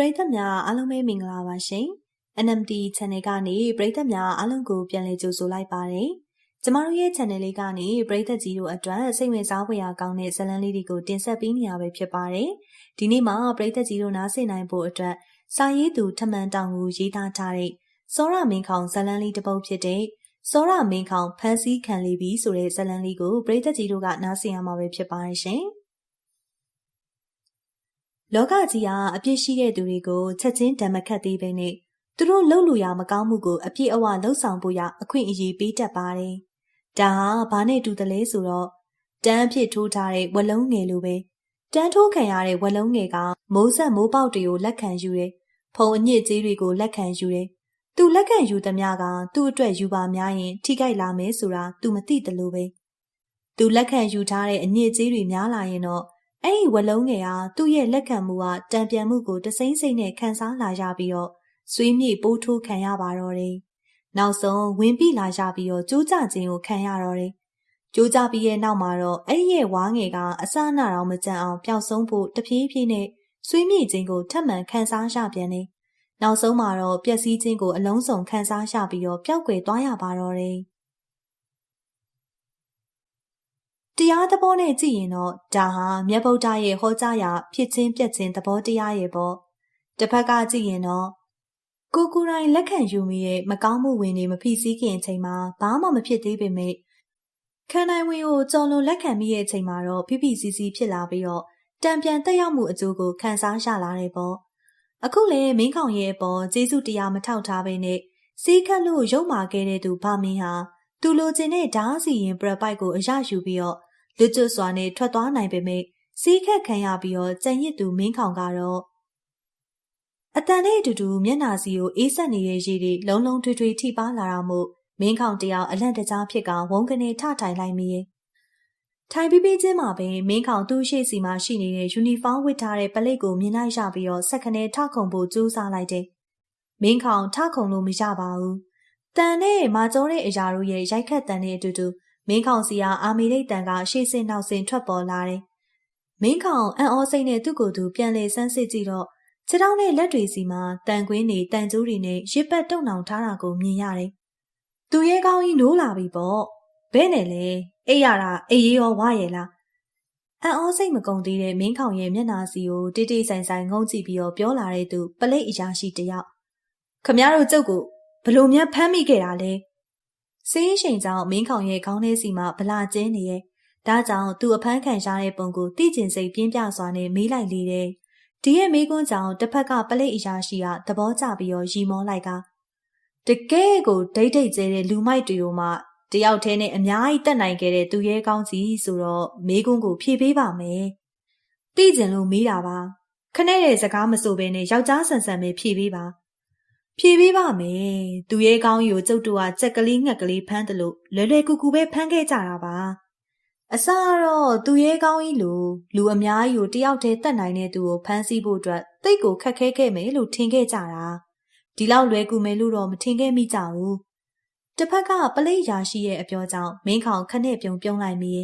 ရိသတ်များအားလုံးပဲမင်္ဂလာပါရှင်။ NMD Channel ကနေပရိသတ်များအားလုံးကိုပြန်လည်ကြိုဆိုလိုက်ပါတယ်။ကျမတို့ရဲ့ Channel လေးကနေပရိသတ်ကြီးတို့အတွက်စိတ်ဝင်စားဖွယ်ရာကောင်းတဲ့ဇာတ်လမ်းလေးတွေကိုတင်ဆက်ပေးနေရပဲဖြစ်ပါတယ်။ဒီနေ့မှာပရိသတ်ကြီးတို့နားဆင်နိုင်ဖို့အတွက်စာရေးသူထမှန်တောင်ကိုရေးသားထားတဲ့စောရမင်းခေါင်ဇာတ်လမ်းလေးတစ်ပုဒ်ဖြစ်တဲ့စောရမင်းခေါင်ဖန်စီခံလေးပြီဆိုတဲ့ဇာတ်လမ်းလေးကိုပရိသတ်ကြီးတို့ကနားဆင်ရမှာပဲဖြစ်ပါတယ်ရှင်။ လောကကြီးဟာအပြစ်ရှိတဲ့သူတွေကိုချက်ချင်းဓမ္မခတ်သေးပဲနဲ့သူတို့လှုပ်လို့ရမကောင်းမှုကိုအပြည့်အဝလှုပ်ဆောင်ဖို့ရအခွင့်အရေးပေးတတ်ပါတယ်။ဒါဟာဘာနဲ့တူတယ်လဲဆိုတော့တန်းအဖြစ်ထိုးထားတဲ့ဝလုံးငယ်လိုပဲတန်းထိုးခံရတဲ့ဝလုံးငယ်ကမိုးဆက်မိုးပေါက်တွေကိုလက်ခံယူတယ်။ဖုံအညစ်ကြေးတွေကိုလက်ခံယူတယ်။သူလက်ခံယူသမျှကသူ့အတွက်ယူပါများရင် ထိခိုက်လာမယ်ဆိုတာသူမသိတယ်လို့ပဲ။သူလက်ခံယူထားတဲ့အညစ်အကြေးတွေများလာရင်တော့ အဲ့ဒီဝလုံးငယ်ဟာသူ့ရဲ့လက်ခံမှုဟာတံပြန်မှုကိုတစိမ့်စိမ့်နဲ့ခံစားလာရပြီးတော့ဆွေးမြေ့ပိုးထိုးခံရပါတော့တယ်။နောက်ဆုံးဝင်ပြီးလာရပြီးတော့ကြိုးကြခြင်းကိုခံရတော့တယ်။ကြိုးကြပြီးရဲ့နောက်မှာတော့အဲ့ရဲ့ဝါငယ်ကအစအနတော့မကြံအောင်ပျောက်ဆုံးဖို့တဖြည်းဖြည်းနဲ့ဆွေးမြေ့ခြင်းကိုထပ်မံခံစားရပြန်တယ်။နောက်ဆုံးမှာတော့ပျက်စီးခြင်းကိုအလုံးစုံခံစားရပြီးတော့ပျောက်ကွယ်သွားရပါတော့တယ်။ တရားသဘောနဲ့ကြည့်ရင်တော့ဒါဟာမြတ်ဗုဒ္ဓရဲ့ဟောကြားရာဖြစ်ချင်းပြက်ချင်းသဘောတရားရဲ့ပေါ့တစ်ဖက်ကကြည့်ရင်တော့ကိုကိုယ်တိုင်လက်ခံယူမိရဲ့မကောင်းမှုဝင်နေမဖြစ်စည်းခင်အချိန်မှာဘာမှမဖြစ်သေးပေမဲ့ခန္ဓာဝင်ကိုကြော်လွန်လက်ခံမိရဲ့အချိန်မှာတော့ဖိဖိစီစီဖြစ်လာပြီးတော့တံပြန်တက်ရောက်မှုအကျိုးကိုခံစားရလာတယ်ပေါ့အခုလေမင်းကောင်ရဲ့အပေါ်ကျေးဇူးတရားမထောက်ထားဘဲနဲ့စီးခတ်လို့ရုံမာခဲ့တဲ့သူဗမင်းဟာသူလိုချင်တဲ့ဓားစီရင်ပရပိုက်ကိုအရယူပြီးတော့ လွတ်ကျွတ်စွာနဲ့ထွက်သွားနိုင်ပေမဲ့စီးခတ်ခံရပြီးတော့ကြံရစ်သူမင်းခေါင်ကတော့အတန်နဲ့အတူတူမျက်နာစီကိုအေးဆက်နေတဲ့ရေတွေလုံးလုံးထွေးထွေးထိပါလာတာမို့မင်းခေါင်တယောက်အလန့်တကြားဖြစ်ကဝုန်းကနေထထိုင်လိုက်မိရဲ့ထိုင်ပြီးပြီးချင်းမှာပဲမင်းခေါင်သူ့ရှိစီမှာရှိနေတဲ့ယူနီဖောင်းဝတ်ထားတဲ့ပလိတ်ကိုမြင်လိုက်ရပြီးတော့ဆက်ခနဲ့ထခုံဖို့ကြိုးစားလိုက်တယ်။မင်းခေါင်ထခုံလို့မရပါဘူး။တန်နဲ့မာကျောတဲ့အရာတို့ရဲ့ရိုက်ခတ်တန်တဲ့အတူတူ မင်းခေါင်စီကအာမီရိတ်တန်ကရှေ့ဆင်းနောက်ဆင်းထွက်ပေါ်လာတယ်။မင်းခေါင်အံ့ဩစိတ်နဲ့သူ့ကိုယ်သူပြန်လေဆန်းစစ်ကြည့်တော့ခြေထောက်နဲ့လက်တွေစီမှာတန်ကွင်းတွေတန်ကျိုးတွေနဲ့ရစ်ပတ်တုံနှောင်ထားတာကိုမြင်ရတယ်။သူရဲ့ကောင်းကြီးနိုးလာပြီပေါ့။ဘဲနဲ့လေအိပ်ရတာအေးရောဝရယ်လား။အံ့ဩစိတ်မကုန်သေးတဲ့မင်းခေါင်ရဲ့မျက်နာစီကိုတိတိဆိုင်ဆိုင်ငုံကြည့်ပြီးတော့ပြောလာတဲ့သူပလိတ်အရာရှိတယောက်။ခမရတို့ကျုပ်ကိုဘလို့များဖမ်းမိခဲ့တာလဲ ဆေးရှိန်ကြောင့်မင်းခေါင်ရဲ့ခေါင်းထဲစီမှာဗလာကျင်းနေရဲ့ဒါကြောင့်သူ့အဖမ်းခံရတဲ့ပုံကိုတိကျင်စိတ်ပြင်းပြစွာနဲ့မေးလိုက်လေတယ်ဒီရဲ့မေးခွန်းကြောင့်တစ်ဖက်ကပလိတ်အရာရှိကသဘောကျပြီးတော့ရီမောလိုက်ကတကယ်ကိုဒိတ်ဒိတ်ကျဲတဲ့လူမိုက်တွေကိုမှတယောက်တည်းနဲ့အများကြီးတက်နိုင်ခဲ့တဲ့သူရဲကောင်းကြီးဆိုတော့မေးခွန်းကိုဖြေပေးပါမယ်သိကျင်လို့မေးတာပါခနဲ့တဲ့စကားမဆိုဘဲနဲ့ယောက်ျားဆန်ဆန်ပဲဖြေပေးပါ ဖြေပေးပါမယ်သူရဲ့ကောင်းရီကိုကျုပ်တို့ကကြက်ကလေးငှက်ကလေးဖမ်းတယ်လို့လွယ်လွယ်ကူကူပဲဖမ်းခဲ့ကြတာပါအစတော့သူရဲ့ကောင်းကြီးလိုလူအများကြီးကိုတယောက်တည်းတတ်နိုင်တဲ့သူကိုဖမ်းဆီးဖို့အတွက်တိတ်ကိုခက်ခဲခဲ့မယ်လို့ထင်ခဲ့ကြတာဒီလောက်လွယ်ကူမယ်လို့တော့မထင်ခဲ့မိကြဘူးတစ်ဖက်ကပလိတ်ရာရှိရဲ့အပြောကြောင့်မင်းခေါင်ခနဲ့ပြုံပြုံးလိုက်မိ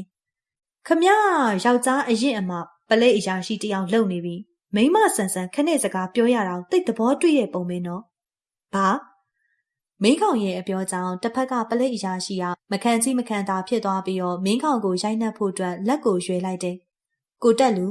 ခမယောက်ျားအရင်အမပလိတ်အရာရှိတယောက်လုံနေပြီမိမဆန်ဆန်ခနဲ့စကားပြောရတာတိတ်သဘောတွေ့တဲ့ပုံပဲနော် ဘာမင်းခေါင်ရဲ့အပြောကြောင့်တစ်ဖက်ကပလိတ်အရာရှိကမခံချိမခံတာဖြစ်သွားပြီးတော့မင်းခေါင်ကိုရိုက်နှက်ဖို့အတွက်လက်ကိုရွေလိုက်တယ်။ကိုတက်လူ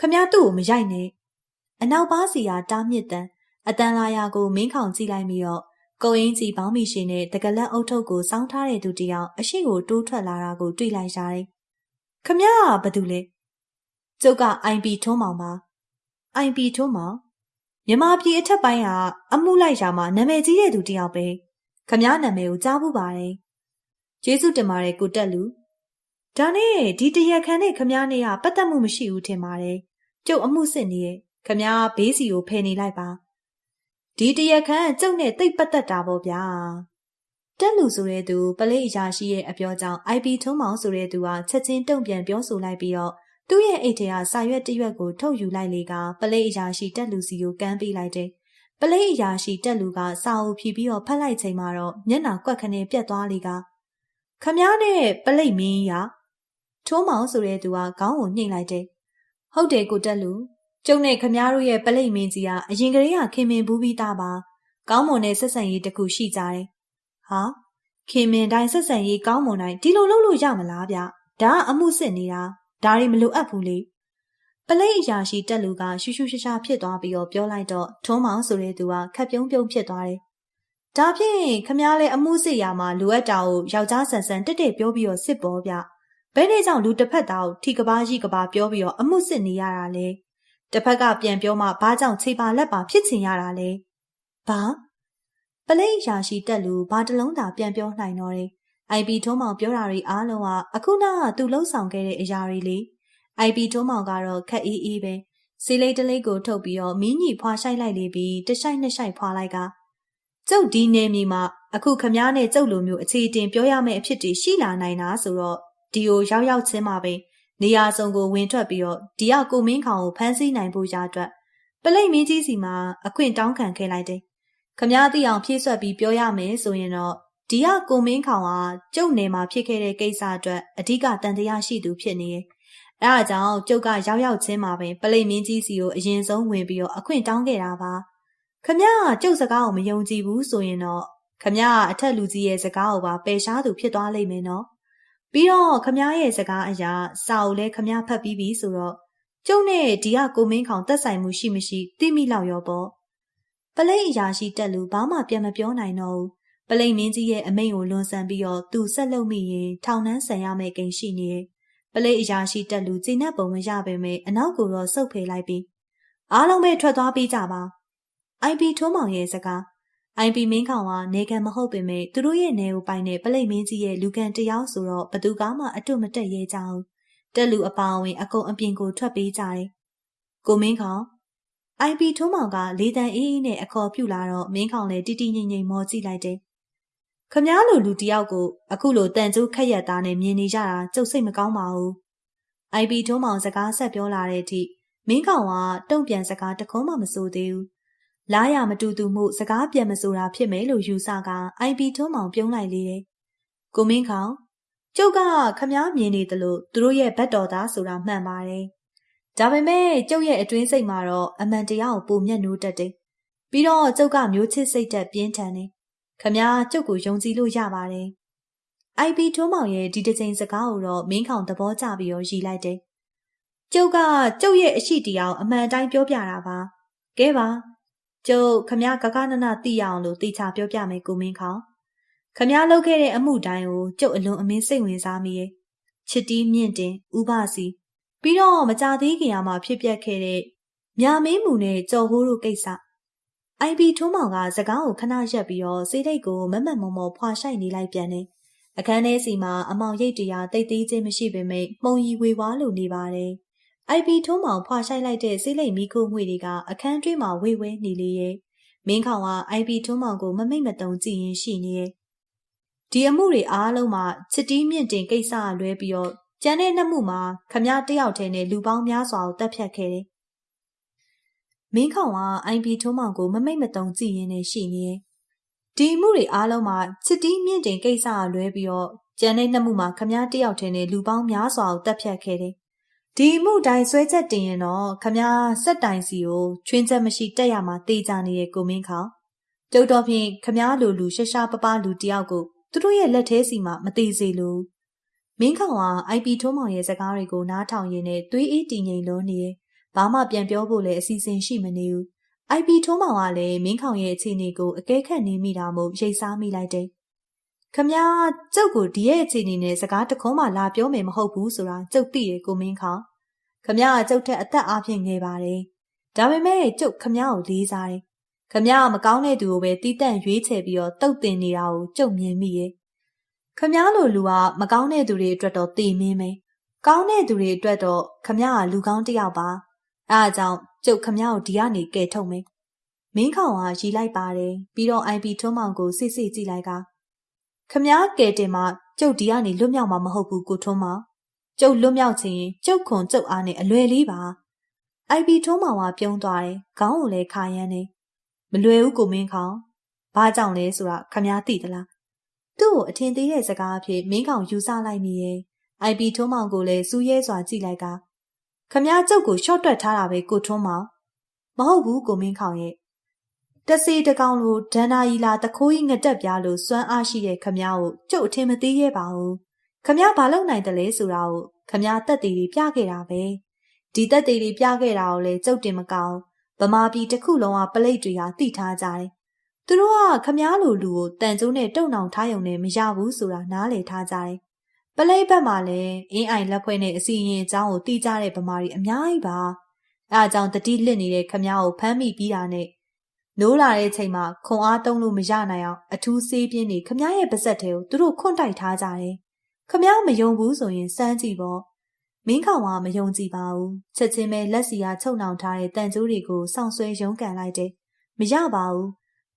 ခမ ्या သူ့ကိုမရိုက်နဲ့။အနောက်ပါးစီကတားမြစ်တန်အတန်လာယာကိုမင်းခေါင်ကြည့်လိုက်ပြီးတော့ကိုအင်းကြီးပေါင်းမိရှင်နဲ့တကလက်အုပ်ထုပ်ကိုစောင်းထားတဲ့သူတယောက်အရှိကိုတိုးထွက်လာတာကိုတွေ့လိုက်ရတယ်။ခမ ्या ကဘာတူလဲ။ကျုပ်က IP ထုံးမောင်ပါ။ IP ထုံးမောင် မြန်မာပြည်အထက်ပိုင်းကအမှုလိုက်ရာမှာနာမည်ကြီးတဲ့သူတယောက်ပဲခမည်းနာမည်ကိုကြားဘူးပါတယ်ကျေးဇူးတင်ပါတယ်ကိုတက်လူဒါနဲ့ဒီတရက်ခန်းနဲ့ခမည်းနဲ့ကပတ်သက်မှုမရှိဘူးထင်ပါတယ်ကျုပ်အမှုစစ်နေရဲ့ခမည်းဘေးစီကိုဖယ်နေလိုက်ပါဒီတရက်ခန်းကျုပ်နဲ့တိတ်ပတ်သက်တာပေါ့ဗျာတက်လူဆိုတဲ့သူပလိတ်အရာရှိရဲ့အပြောကြောင့် IP ထုံးမောင်ဆိုတဲ့သူကချက်ချင်းတုံ့ပြန်ပြောဆိုလိုက်ပြီးတော့ သူ့ရဲ့အိတ်ထဲကစာရွက်တစ်ရွက်ကိုထုတ်ယူလိုက်လေကပလိတ်အရာရှိတက်လူစီကိုကမ်းပေးလိုက်တယ်။ပလိတ်အရာရှိတက်လူကစာအုပ်ဖြီးပြီးတော့ဖတ်လိုက်ချိန်မှာတော့မျက်နှာကွက်ခနဲ့ပြတ်သွားလေကခမားနဲ့ပလိတ်မင်းရထိုးမောင်ဆိုတဲ့သူကခေါင်းကိုညှိလိုက်တယ်။ဟုတ်တယ်ကိုတက်လူကျုပ်နဲ့ခမားတို့ရဲ့ပလိတ်မင်းကြီးကအရင်ကတည်းကခင်မင်ဘူးပြီးသားပါကောင်းမွန်တဲ့ဆက်ဆံရေးတစ်ခုရှိကြတယ်ဟာခင်မင်တိုင်းဆက်ဆံရေးကောင်းမွန်တိုင်းဒီလိုလုပ်လို့ရမလားဗျဒါကအမှုစစ်နေတာ ဒါတွေမလိုအပ်ဘူးလေပလိတ်အရာရှိတက်လူကရှူးရှူးရှားရှားဖြစ်သွားပြီးတော့ပြောလိုက်တော့ထွန်းမောင်ဆိုတဲ့သူကခက်ပြုံးပြုံးဖြစ်သွားတယ်ဒါဖြင့်ခမားလည်းအမှုစစ်ရမှာလိုအပ်တာကိုယောက်ျားဆန်ဆန်တက်တက်ပြောပြီးတော့စစ်ပေါ်ဗျဘယ်နဲ့ကြောင့်လူတစ်ဖက်သားကိုထီကဘာကြီးကဘာပြောပြီးတော့အမှုစစ်နေရတာလဲတစ်ဖက်ကပြန်ပြောမှဘာကြောင့်ခြေပါလက်ပါဖြစ်ချင်ရတာလဲဘာပလိတ်ရာရှိတက်လူဘာတလုံးသာပြန်ပြောနိုင်တော့တယ် IP ထုံးမောင်ပြောတာတွေအားလုံးကအခုနောက်ကသူလှုပ်ဆောင်ခဲ့တဲ့အရာတွေလေ IP ထုံးမောင်ကတော့ခက်အေးအေးပဲစီလေးတလေးကိုထုတ်ပြီးတော့မီးညီဖွာဆိုင်လိုက်လေပြီးတဆိုင်နှစ်ဆိုင်ဖွာလိုက်ကကျုပ်ဒီနေမီမှာအခုခမားနဲ့ကျုပ်လိုမျိုးအခြေတင်ပြောရမယ့်အဖြစ်တွေရှိလာနိုင်တာဆိုတော့ဒီကိုရောက်ရောက်ချင်းမှာပဲနေရာစုံကိုဝင်ထွက်ပြီးတော့ဒီကကိုမင်းခေါင်ကိုဖမ်းဆီးနိုင်ဖို့ရအတွက်ပလိတ်မင်းကြီးစီမှာအခွင့်တောင်းခံခဲ့လိုက်တယ်။ခမားသိအောင်ဖြည့်ဆွက်ပြီးပြောရမယ်ဆိုရင်တော့ ဒီကကိုမင်းခေါင်ကကျုပ်နယ်မှာဖြစ်ခဲ့တဲ့ကိစ္စအတွက်အဓိကတန်တရားရှိသူဖြစ်နေတယ်။အဲဒါကြောင့်ကျုပ်ကရောက်ရောက်ချင်းမှာပဲပလိတ်မင်းကြီးစီကိုအရင်ဆုံးဝင်ပြီးတော့အခွင့်တောင်းခဲ့တာပါ။ခမရကျုပ်စကားကိုမယုံကြည်ဘူးဆိုရင်တော့ခမရအထက်လူကြီးရဲ့စကားကိုပါပယ်ရှားသူဖြစ်သွားလိမ့်မယ်နော်။ပြီးတော့ခမရရဲ့စကားအရာစာအုပ်လဲခမရဖတ်ပြီးပြီဆိုတော့ကျုပ်နဲ့ဒီကကိုမင်းခေါင်တက်ဆိုင်မှုရှိမရှိသိမိလောက်ရောပေါ့။ပလိတ်အရာရှိတက်လူဘာမှပြန်မပြောနိုင်တော့ဘူး။ ပလိတ်မင်းကြီးရဲ့အမိန့်ကိုလွန်ဆန်ပြီးတော့သူဆက်လုပ်မိရင်ထောင်နှန်းဆန်ရမယ့်ကိန်းရှိနေတယ်။ပလိတ်အရာရှိတက်လူကျိနပ်ပုံမရပေမဲ့အနောက်ကိုတော့စုပ်ဖယ်လိုက်ပြီးအားလုံးပဲထွက်သွားပြီးကြပါ။ IP ထုံးမောင်ရဲ့စကား IP မင်းခေါင်ကနေကံမဟုတ်ပေမဲ့သူတို့ရဲ့နေကိုပိုင်တဲ့ပလိတ်မင်းကြီးရဲ့လူကန်တယောက်ဆိုတော့ဘသူကမှအတွတ်မတက်ရဲကြဘူးတက်လူအပါအဝင်အကုန်အပြင်ကိုထွက်ပေးကြတယ်ကိုမင်းခေါင် IP ထုံးမောင်ကလေတံအေးအေးနဲ့အခေါ်ပြုလာတော့မင်းခေါင်လည်းတီတီငိမ့်ငိမ့်မောကြည့်လိုက်တယ် ခမားလိုလူတယောက်ကိုအခုလိုတန်ကျိုးခက်ရက်သားနဲ့မြင်နေကြတာကျုပ်စိတ်မကောင်းပါဘူး IP ထုံးမောင်စကားဆက်ပြောလာတဲ့အထိမင်းကောင်ကတုံ့ပြန်စကားတခုံးမှမဆိုသေးဘူးလာရမတူတူမှုစကားပြန်မဆိုတာဖြစ်မယ်လို့ယူဆက IP ထုံးမောင်ပြုံးလိုက်လေတယ်။ကိုမင်းခေါင်ကျုပ်ကခမားမြင်နေတယ်လို့သူတို့ရဲ့ဘက်တော်သားဆိုတာမှန်ပါတယ်။ဒါပေမဲ့ကျုပ်ရဲ့အတွင်းစိတ်မှာတော့အမှန်တရားကိုပုံမျက်နှိုးတတ်တယ်။ပြီးတော့ကျုပ်ကမျိုးချစ်စိတ်သက်ပြင်းထန်တယ်။ ခမားကျုပ်ကိုယုံကြည်လို့ရပါတယ်။ IP ထုံးမောင်ရဲ့ဒီတစ်ချိန်စကားကိုတော့မင်းခေါင်သဘောကျပြီးတော့ရည်လိုက်တယ်။ကျုပ်ကကျုပ်ရဲ့အရှိတရားအမှန်တိုင်းပြောပြတာပါ။ကဲပါကျုပ်ခမကကနနသိရအောင်လို့တေချာပြောပြမယ်ကိုမင်းခေါင်ခမလုပ်ခဲ့တဲ့အမှုတိုင်းကိုကျုပ်အလွန်အမင်းစိတ်ဝင်စားမိရဲ့ချစ်တီးမြင့်တင်ဥပစီပြီးတော့မကြသေးခင်မှာဖြစ်ပျက်ခဲ့တဲ့မြမင်းမူနဲ့ကြော်ဟိုးတို့ကိစ္စ IB ထုံးမောင်ကစကားကိုခဏရက်ပြီးတော့စိတ်ထိတ်ကိုမမတ်မမော်ဖွာဆိုင်နေလိုက်ပြန်တယ်အခန်းထဲစီမှာအမောင်ရိတ်တရားတိတ်သေးချင်းမရှိပေမဲ့ပုံရီဝေဝါလို့နေပါတယ်။ IP ထုံးမောင်ဖွာဆိုင်လိုက်တဲ့စိလိတ်မီခိုငွေတွေကအခန်းတွင်းမှာဝေဝဲနေလေရဲ့မင်းခေါင်က IP ထုံးမောင်ကိုမမိတ်မတုံကြည့်ရင်ရှိနေရဲ့ဒီအမှုတွေအားလုံးမှာချစ်တီးမြင့်တင်ကိစ္စအလွဲပြီးတော့ကျန်တဲ့နှစ်မှုမှာခမတယောက်တည်းနဲ့လူပေါင်းများစွာကိုတပ်ဖြတ်ခဲ့တယ် မင်းခေါင်က IP ထုံးမောင်ကိုမမိတ်မတုံကြည့်ရင်လည်းရှိနေရဲ့ဒီမှုတွေအားလုံးမှာချစ်တီးမြင့်တင်ကိစ္စအလွဲပြီးတော့ကျန်တဲ့နှစ်မှုမှာခမတယောက်တည်းနဲ့လူပေါင်းများစွာကိုတပ်ဖြတ်ခဲ့တယ်ဒီမှုတိုင်းဆွဲချက်တင်ရင်တော့ခမားစက်တိုင်စီကိုချွင်းချက်မရှိတက်ရမှာတေးကြနေတဲ့ကိုမင်းခေါကျုပ်တော့ဖြင့်ခမားလိုလူရှရှားပပလူတယောက်ကိုသူတို့ရဲ့လက်ထဲစီမှာမသေးစေလို့မင်းခေါင်က IP ထုံးမောင်ရဲ့စကားတွေကိုနားထောင်ရင်းနဲ့သွေးအေးတည်ငြိမ်လို့နေရဲ့ ဘာမှပြန်ပြောဖို့လည်းအစီအစဉ်ရှိမနေဘူး IP ထုံးမောင်ကလည်းမင်းခေါင်ရဲ့အခြေအနေကိုအကဲခတ်နေမိတာမို့ရိတ်စားမိလိုက်တယ်ခမည်းကျုပ်ကိုဒီရဲ့အခြေအနေနဲ့စကားတခုံးမှလာပြောမယ်မဟုတ်ဘူးဆိုတာကျုပ်သိတယ်ကိုမင်းခေါင်ခမည်းကျုပ်ထက်အသက်အားဖြင့်ငယ်ပါတယ်ဒါပေမဲ့ကျုပ်ခမည်းကိုလေးစားတယ်ခမည်းမကောင်းတဲ့သူကိုပဲတီးတန့်ရွေးချယ်ပြီးတော့တုတ်တင်နေတာကိုကျုပ်မြင်မိရဲ့ခမည်းလိုလူကမကောင်းတဲ့သူတွေအတွက်တော့တည်မင်းပဲကောင်းတဲ့သူတွေအတွက်တော့ခမည်းကလူကောင်းတစ်ယောက်ပါ အဲအကြောင်းကျုပ်ခမည်းကိုဒီကနေကယ်ထုတ်မယ်မင်းခေါင်ကရီလိုက်ပါတယ်ပြီးတော့ IP ထွန်းမောင်ကိုစစ်စစ်ကြည့်လိုက်ကခမားကဲတင်မှာကျုပ်ဒီကနေလွတ်မြောက်မှာမဟုတ်ဘူးကိုထွန်းမောင်ကျုပ်လွတ်မြောက်ခြင်းကျုပ်ခွန်ကျုပ်အားနဲ့အလွယ်လေးပါအိုက်ပီထွန်းမောင်ကပြုံးသွားတယ်ခေါင်းကိုလည်းခါရမ်းနေမလွယ်ဘူးကိုမင်းခေါင်ဘာကြောင့်လဲဆိုတာခမားသိသလားသူ့ကိုအထင်သေးတဲ့စကားအဖြစ်မင်းခေါင်ယူဆလိုက်မိရဲ့အိုက်ပီထွန်းမောင်ကိုလည်းစူးရဲစွာကြည့်လိုက်က ခမည်းကျုပ်ကိုရှော့တွက်ထားတာပဲကိုထွန်းမောင်မဟုတ်ဘူးကိုမင်းခေါင်ရဲ့တစီတကောင်လိုဒန္နာကြီးလာတခိုးကြီးငတက်ပြားလိုစွမ်းအားရှိတဲ့ခမည်းကိုကျုပ်အထင်မသေးရဲ့ပါဘူးခမည်းဘာလုပ်နိုင်တယ်လဲဆိုတာကိုခမည်းတက်တည်ပြီးပြခဲ့တာပဲဒီတက်တည်ပြီးပြခဲ့တာကိုလေကျုပ်တင်မကောင်းဗမာပြည်တစ်ခုလုံးကပလိတ်တွေဟာတိထားကြတယ်သူတို့ကခမားလိုလူကိုတန်ကျိုးနဲ့တုံနောင်ထားရုံနဲ့မရဘူးဆိုတာနားလည်ထားကြတယ်။ ပလိတ်ဘက်မှာလည်းအင်းအိုင်လက်ဖွဲ့နဲ့အစီရင်အကြောင်းကိုတီးကြတဲ့ဗမာတွေအများကြီးပါ။အဲအကြောင်းတတိလစ်နေတဲ့ခမားကိုဖမ်းမိပြီးတာနဲ့နိုးလာတဲ့ချိန်မှာခွန်အားတုံးလို့မရနိုင်အောင်အထူးဆေးပြင်းနေခမားရဲ့ပါဇက်ထဲကိုသူတို့ခွန့်တိုက်ထားကြတယ်။ခမားမယုံဘူးဆိုရင်စမ်းကြည့်ပေါ့။မင်းခေါင်ကမယုံကြည်ပါဘူး။ချက်ချင်းပဲလက်စီကချုပ်နှောင်ထားတဲ့တန်ကျိုးတွေကိုစောင့်ဆွဲရုံးကန်လိုက်တယ်။မရပါဘူး